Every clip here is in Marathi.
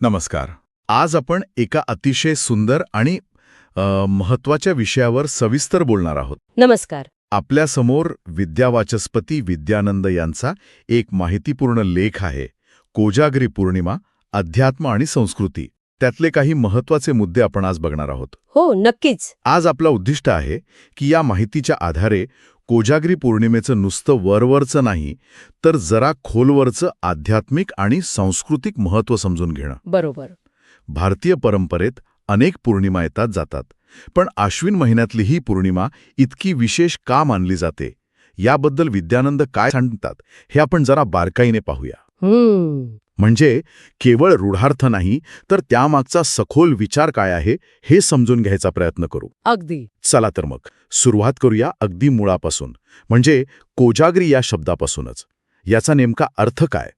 नमस्कार. आज आपण एका अतिशय सुंदर आणि महत्त्वाच्या विषयावर सविस्तर बोलणार आहोत. नमस्कार. आपल्यासमोर विद्यावाचस्पती विद्यानंद यांचा एक माहितीपूर्ण लेख आहे. कोजागरी पौर्णिमा अध्यात्म आणि संस्कृती. त्यातले काही महत्त्वाचे मुद्दे आपण आज बघणार आहोत. हो नक्कीच. आज आपलं उद्दिष्ट आहे की या माहितीच्या आधारे कोजागरी पौर्णिमेचं नुसतं वरवरचं नाही तर जरा खोलवरचं आध्यात्मिक आणि सांस्कृतिक महत्त्व समजून घेणं. बरोबर. भारतीय परंपरेत अनेक पौर्णिमा येतात जातात पण आश्विन महिन्यातली ही पौर्णिमा इतकी विशेष का मानली जाते? याबद्दल विद्यानंद काय सांगतात हे आपण जरा बारकाईने पाहूया. म्हणजे केवळ रूढार्थ नाही तर त्यामागचा सखोल विचार काय आहे हे समजून घ्यायचा प्रयत्न करू. अगदी. चला तर मग सुरुवात करूया अगदी मुळापासून. म्हणजे कोजागरी या शब्दापासूनच. याचा नेमका अर्थ काय?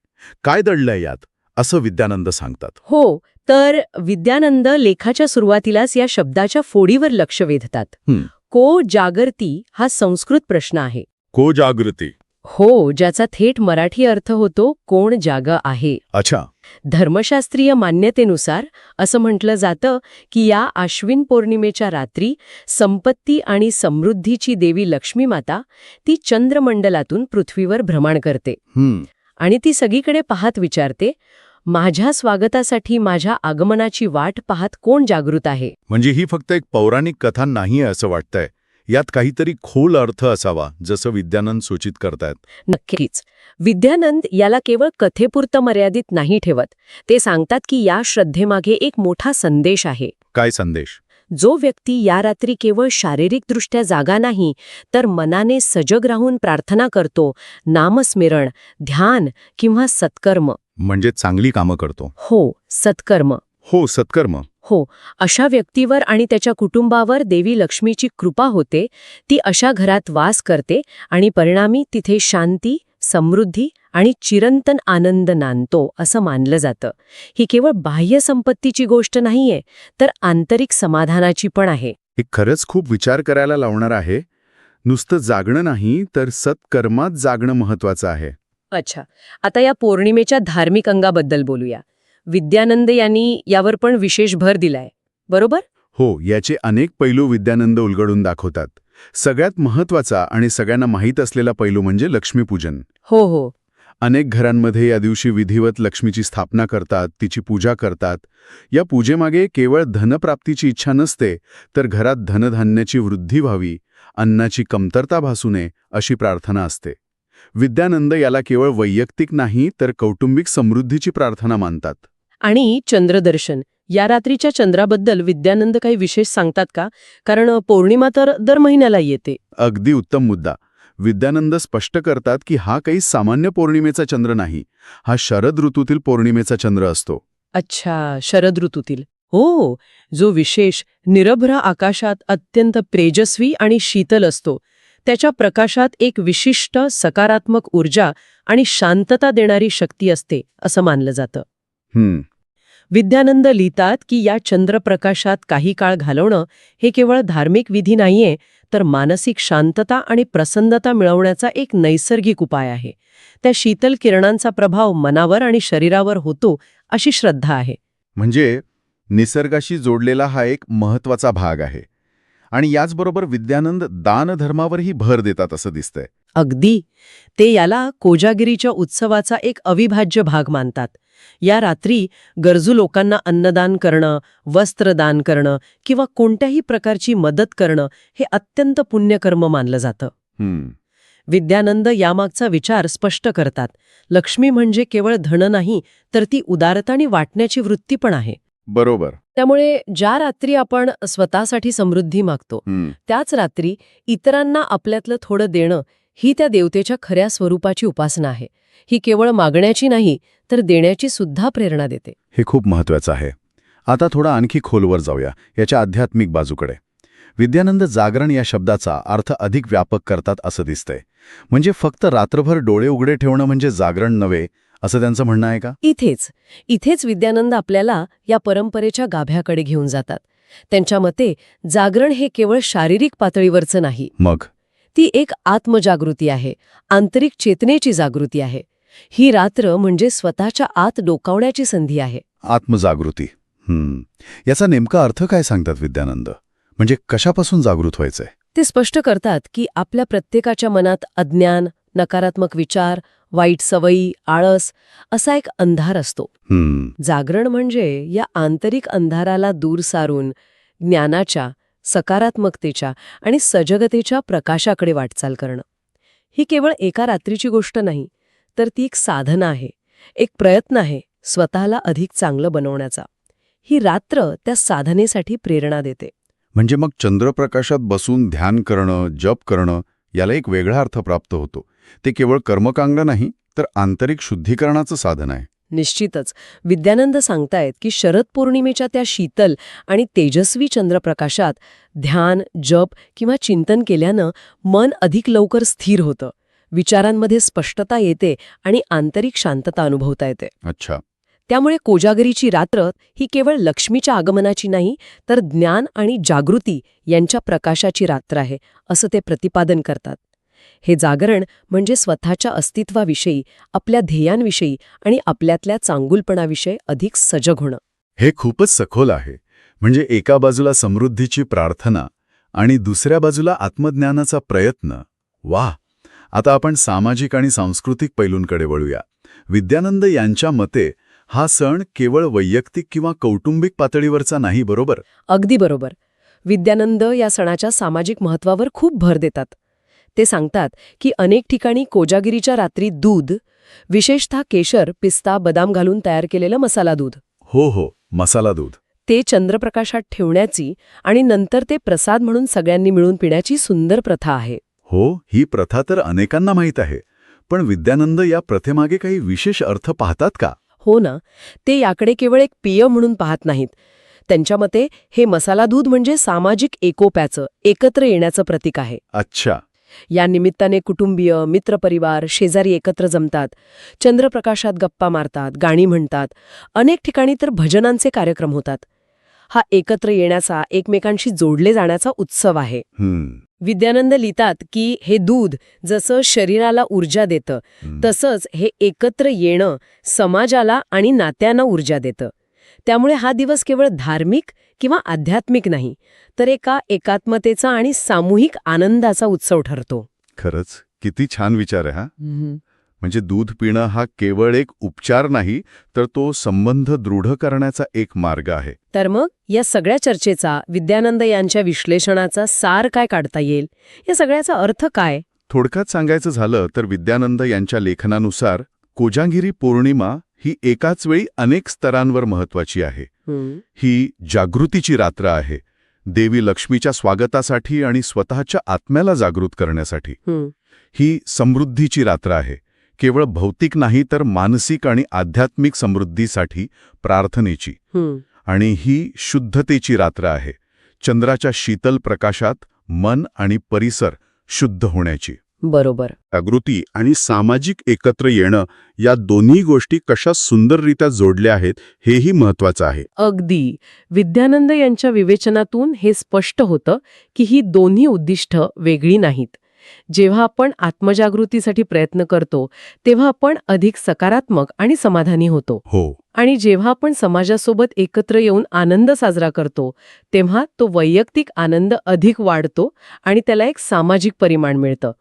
काय दडलंय यात? असं विद्यानंद सांगतात. हो तर विद्यानंद लेखाच्या सुरुवातीलाच या शब्दाच्या फोडीवर लक्ष वेधतात. को जागरती हा संस्कृत प्रश्न आहे. कोजागृती हो ज्याचा थेट मराठी अर्थ होतो कोण जाग आहे. अच्छा. धर्मशास्त्रीय मान्यतेनुसार असं म्हटलं जातं की या आश्विन पौर्णिमेच्या रात्री संपत्ती आणि समृद्धीची देवी लक्ष्मी माता ती चंद्रमंडलातून पृथ्वीवर भ्रमण करते. हम्म. आणि ती सगळीकडे पाहत विचारते माझ्या स्वागतासाठी माझ्या आगमनाची वाट पाहत कोण जागृत आहे? म्हणजे ही फक्त एक पौराणिक कथा नाही असं वाटतंय. यात काहीतरी खोल अर्थ असावा जसं विद्यानंद सूचित करतायत. नक्कीच. विद्यानंद याला केवळ कथेपुरतं मर्यादित नाही ठेवत. ते सांगतात की या श्रद्धेमागे एक मोठा संदेश आहे. काय संदेश? जो व्यक्ती या रात्री केवळ शारीरिकदृष्ट्या जागा नाही तर मनाने सजग राहून प्रार्थना करतो नामस्मरण ध्यान किंवा सत्कर्म. म्हणजे चांगली कामं करतो. हो सत्कर्म. हो सत्कर्म. हो अशा व्यक्तीवर आणि त्याच्या कुटुंबावर देवी लक्ष्मीची कृपा होते ती अशा घरात वास करते आणि परिणामी तिथे शांती समृद्धी आणि चिरंतन आनंद नांदतो असं मानलं जातं. ही केवळ बाह्य संपत्तीची गोष्ट नाहीये तर आंतरिक समाधानाची पण आहे. हे खरंच खूप विचार करायला लावणार आहे. नुसतं जागणं नाही तर सत्कर्मात जागणं महत्वाचं आहे. अच्छा आता या पौर्णिमेच्या धार्मिक अंगाबद्दल बोलूया. विद्यानंद यांनी यावर पण विशेष भर दिलाय. बरोबर? हो याचे अनेक पैलू विद्यानंद उलगडून दाखवतात. सगळ्यात महत्त्वाचा आणि सगळ्यांना माहीत असलेला पैलू म्हणजे लक्ष्मीपूजन. हो हो. अनेक घरांमध्ये या दिवशी विधिवत लक्ष्मीची स्थापना करतात तिची पूजा करतात. या पूजेमागे केवळ धनप्राप्तीची इच्छा नसते तर घरात धनधान्याची वृद्धी व्हावी अन्नाची कमतरता भासू नये अशी प्रार्थना असते. विद्यानंद याला केवळ वैयक्तिक नाही तर कौटुंबिक समृद्धीची प्रार्थना मानतात. आणि चंद्रदर्शन. या रात्रीच्या चंद्राबद्दल विद्यानंद काही विशेष सांगतात का? कारण पौर्णिमा तर दर महिन्याला येते. अगदी उत्तम मुद्दा. विद्यानंद स्पष्ट करतात की हा काही सामान्य पौर्णिमेचा चंद्र नाही. हा शरद ऋतूतील पौर्णिमेचा चंद्र असतो. अच्छा शरद ऋतूतील. हो जो विशेष निरभ्र आकाशात अत्यंत प्रेजस्वी आणि शीतल असतो. त्याच्या प्रकाशात एक विशिष्ट सकारात्मक ऊर्जा आणि शांतता देणारी शक्ती असते असं मानलं जातं. हम्म. विद्यानंद लिहितात की या चंद्रप्रकाशात काही काळ घालवणं हे केवळ धार्मिक विधी नाहीये तर मानसिक शांतता आणि प्रसन्नता मिळवण्याचा एक नैसर्गिक उपाय आहे. त्या शीतल किरणांचा प्रभाव मनावर आणि शरीरावर होतो अशी श्रद्धा आहे. म्हणजे निसर्गाशी जोडलेला हा एक महत्त्वाचा भाग आहे. आणि याचबरोबर विद्यानंद दानधर्मावरही भर देतात असं दिसतंय. अगदी. ते याला कोजागिरीच्या उत्सवाचा एक अविभाज्य भाग मानतात. या रात्री गरजू लोकांना अन्नदान करणं वस्त्रदान करणं किंवा कोणत्याही प्रकारची मदत करणं हे अत्यंत पुण्यकर्म मानलं जातं. विद्यानंद यामागचा विचार स्पष्ट करतात. लक्ष्मी म्हणजे केवळ धन नाही तर ती उदारताने वाटण्याची वृत्ती पण आहे. बरोबर. त्यामुळे ज्या रात्री आपण स्वतःसाठी समृद्धी मागतो त्याच रात्री इतरांना आपल्यातलं थोडं देणं ही त्या देवतेच्या खऱ्या स्वरूपाची उपासना आहे. ही केवळ मागण्याची नाही तर देण्याची सुद्धा प्रेरणा देते. हे खूप महत्वाचं आहे. आता थोडा आणखी खोलवर जाऊया याच्या आध्यात्मिक बाजूकडे. विद्यानंद जागरण या शब्दाचा अर्थ अधिक व्यापक करतात असं दिसतंय. म्हणजे फक्त रात्रभर डोळे उघडे ठेवणं म्हणजे जागरण नव्हे असं त्यांचं म्हणणं आहे का? इथेच इथेच विद्यानंद आपल्याला या परंपरेच्या गाभ्याकडे घेऊन जातात. त्यांच्या मते जागरण हे केवळ शारीरिक पातळीवरचं नाही. मग? ती एक आत्मजागृती आहे आंतरिक चेतनेची जागृती आहे. ही रात्र म्हणजे स्वतःच्या आत डोकावण्याची संधी आहे. आत्मजागृती. हम्म. याचा नेमका अर्थ काय सांगतात विद्यानंद? म्हणजे कशापासून जागृत व्हायचंय? ते स्पष्ट करतात की आपल्या प्रत्येकाच्या मनात अज्ञान नकारात्मक विचार वाईट सवयी आळस असा एक अंधार असतो. जागरण म्हणजे या आंतरिक अंधाराला दूर सारून ज्ञानाच्या सकारात्मकतेच्या आणि सजगतेच्या प्रकाशाकडे वाटचाल करणं. ही केवळ एका रात्रीची गोष्ट नाही तर ती एक साधना आहे एक प्रयत्न आहे स्वतःला अधिक चांगलं बनवण्याचा. ही रात्र त्या साधनेसाठी प्रेरणा देते. म्हणजे मग चंद्रप्रकाशात बसून ध्यान करणं जप करणं याला एक वेगळा अर्थ प्राप्त होतो. ते केवळ कर्मकांड नाही तर आंतरिक शुद्धीकरणाचं साधन आहे. निश्चितच. विद्यानंद सांगतायत की शरद पौर्णिमेच्या त्या शीतल आणि तेजस्वी चंद्रप्रकाशात ध्यान जप किंवा चिंतन केल्यानं मन अधिक लवकर स्थिर होतं. विचारांमध्ये स्पष्टता येते आणि आंतरिक शांतता अनुभवता येते. अच्छा. त्यामुळे कोजागरीची रात्र ही केवळ लक्ष्मीच्या आगमनाची नाही तर ज्ञान आणि जागृती यांच्या प्रकाशाची रात्र आहे असं ते प्रतिपादन करतात. हे जागरण म्हणजे स्वतःच्या अस्तित्वाविषयी आपल्या ध्येयांविषयी आणि आपल्यातल्या चांगुलपणाविषयी अधिक सजग होणं. हे खूपच सखोल आहे. म्हणजे एका बाजूला समृद्धीची प्रार्थना आणि दुसऱ्या बाजूला आत्मज्ञानाचा प्रयत्न. वाह! आता आपण सामाजिक आणि सांस्कृतिक पैलूंकडे वळूया. विद्यानंद यांच्या मते हा सण केवळ वैयक्तिक किंवा कौटुंबिक पातळीवरचा नाही बरोबर? अगदी बरोबर. विद्यानंद या सणाच्या सामाजिक महत्वावर खूप भर देतात. ते सांगतात की अनेक ठिकाणी कोजागिरीच्या रात्री दूध विशेषतः केशर पिस्ता बदाम घालून तयार केलेलं मसाला दूध. हो हो मसाला दूध. ते चंद्रप्रकाशात ठेवण्याची आणि नंतर ते प्रसाद म्हणून सगळ्यांनी मिळून पिण्याची सुंदर प्रथा आहे. हो ही प्रथा तर अनेकांना माहीत आहे पण विद्यानंद या प्रथेमागे काही विशेष अर्थ पाहतात का? हो ना ते याकडे केवळ एक पेय म्हणून पाहत नाहीत. त्यांच्या मते हे मसाला दूध म्हणजे सामाजिक एकोप्याचं एकत्र येण्याचं प्रतीक आहे. अच्छा. या निमित्ताने कुटुंबीय मित्रपरिवार शेजारी एकत्र जमतात. चंद्रप्रकाशात गप्पा मारतात गाणी म्हणतात. अनेक ठिकाणी तर भजनांचे कार्यक्रम होतात. हा एकत्र येण्याचा एकमेकांशी जोडले जाण्याचा उत्सव आहे. विद्यानंद लिहितात की हे दूध जसं शरीराला ऊर्जा देतं. तसंच हे एकत्र येणं समाजाला आणि नात्यांना ऊर्जा देतं. त्यामुळे हा दिवस केवळ धार्मिक किंवा आध्यात्मिक नाही तर एका एकात्मतेचा आणि सामूहिक आनंदाचा उत्सव ठरतो. खरंच किती छान विचार आहे हा. म्हणजे दूध पिणं हा केवळ एक उपचार नाही तर तो संबंध दृढ करण्याचा एक मार्ग आहे. तर मग या सगळ्या चर्चेचा विद्यानंद यांच्या विश्लेषणाचा सार काय काढता येईल? या सगळ्याचा अर्थ काय? थोडक्यात सांगायचं झालं तर विद्यानंद यांच्या लेखनानुसार कोजागिरी पौर्णिमा ही एकाच वेळी अनेक स्तरांवर महत्वाची आहे. ही जागृतीची रात्र आहे. देवी लक्ष्मीच्या स्वागतासाठी आणि स्वतःच्या आत्म्याला जागृत करण्यासाठी. ही समृद्धीची रात्र आहे. केवळ भौतिक नाही तर मानसिक आणि आध्यात्मिक समृद्धीसाठी प्रार्थनेची. आणि ही शुद्धतेची रात्र आहे. चंद्राच्या शीतल प्रकाशात मन आणि परिसर शुद्ध होण्याची. बरोबर. जागृती आणि सामाजिक एकत्र येणं या दोन्ही गोष्टी कशा सुंदररित्या जोडल्या आहेत हेही महत्वाचं आहे. अगदी. विद्यानंद यांच्या विवेचनातून हे स्पष्ट होतं की ही दोन्ही उद्दिष्ट वेगळी नाहीत. जेव्हा आपण आत्मजागृतीसाठी प्रयत्न करतो तेव्हा आपण अधिक सकारात्मक आणि समाधानी होतो. हो. आणि जेव्हा आपण समाजासोबत एकत्र येऊन आनंद साजरा करतो तेव्हा तो वैयक्तिक आनंद अधिक वाढतो आणि त्याला एक सामाजिक परिमाण मिळतं.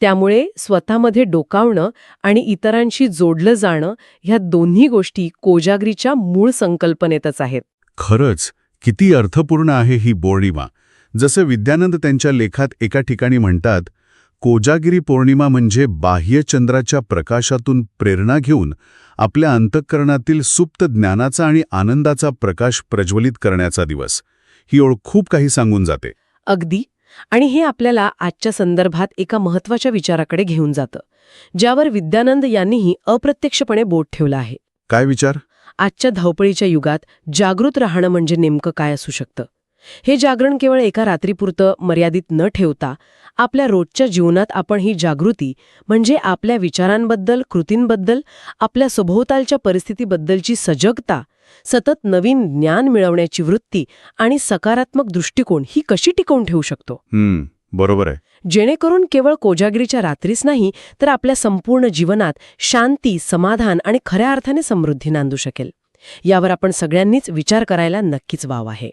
त्यामुळे स्वतःमध्ये डोकावणं आणि इतरांशी जोडलं जाणं ह्या दोन्ही गोष्टी कोजागरीच्या मूळ संकल्पनेतच आहेत. खरंच किती अर्थपूर्ण आहे ही पौर्णिमा. जसं विद्यानंद त्यांच्या लेखात एका ठिकाणी म्हणतात कोजागिरी पौर्णिमा म्हणजे बाह्य चंद्राच्या प्रकाशातून प्रेरणा घेऊन आपल्या अंतःकरणातील सुप्त ज्ञानाचा आणि आनंदाचा प्रकाश प्रज्वलित करण्याचा दिवस. ही ओळ खूप काही सांगून जाते. अगदी. आणि हे आपल्याला आजच्या संदर्भात एका महत्त्वाच्या विचाराकडे घेऊन जातं ज्यावर विद्यानंद यांनीही अप्रत्यक्षपणे बोट ठेवलं आहे. काय विचार? आजच्या धावपळीच्या युगात जागृत राहणं म्हणजे नेमकं काय असू शकतं? हे जागरण केवळ एका रात्रीपुरतं मर्यादित न ठेवता आपल्या रोजच्या जीवनात आपण ही जागृती म्हणजे आपल्या विचारांबद्दल कृतींबद्दल आपल्या सभोवतालच्या परिस्थितीबद्दलची सजगता सतत नवीन ज्ञान मिळवण्याची वृत्ती आणि सकारात्मक दृष्टिकोन ही कशी टिकवून ठेवू शकतो? बरोबर आहे. जेणेकरून केवळ कोजागिरीच्या रात्रीच नाही तर आपल्या संपूर्ण जीवनात शांती समाधान आणि खऱ्या अर्थाने समृद्धी नांदू शकेल. यावर आपण सगळ्यांनीच विचार करायला नक्कीच वाव आहे.